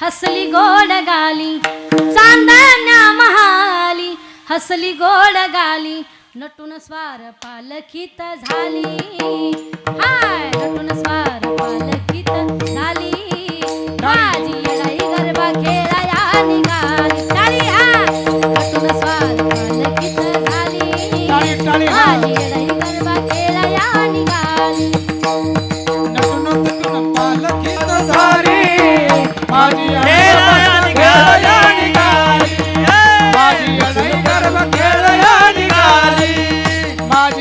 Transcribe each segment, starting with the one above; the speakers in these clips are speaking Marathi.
हसली गोड गाली चांदण्या महाली हसली गोड गाली नटून स्वार पालखीत झाली. हाय नटून स्वार पालखीत झाली. माझी लढाई गरबा खेळाया निघाली. टाळी हा नटून स्वार पालखित झाली. राजी लढाई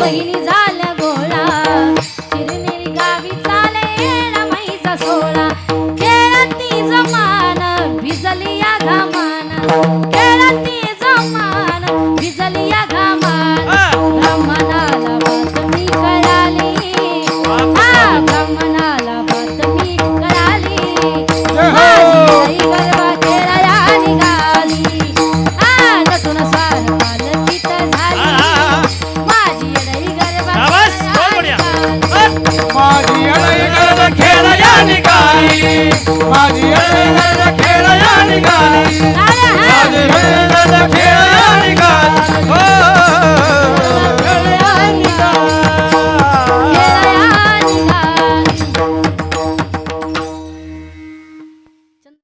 बहिणी माझी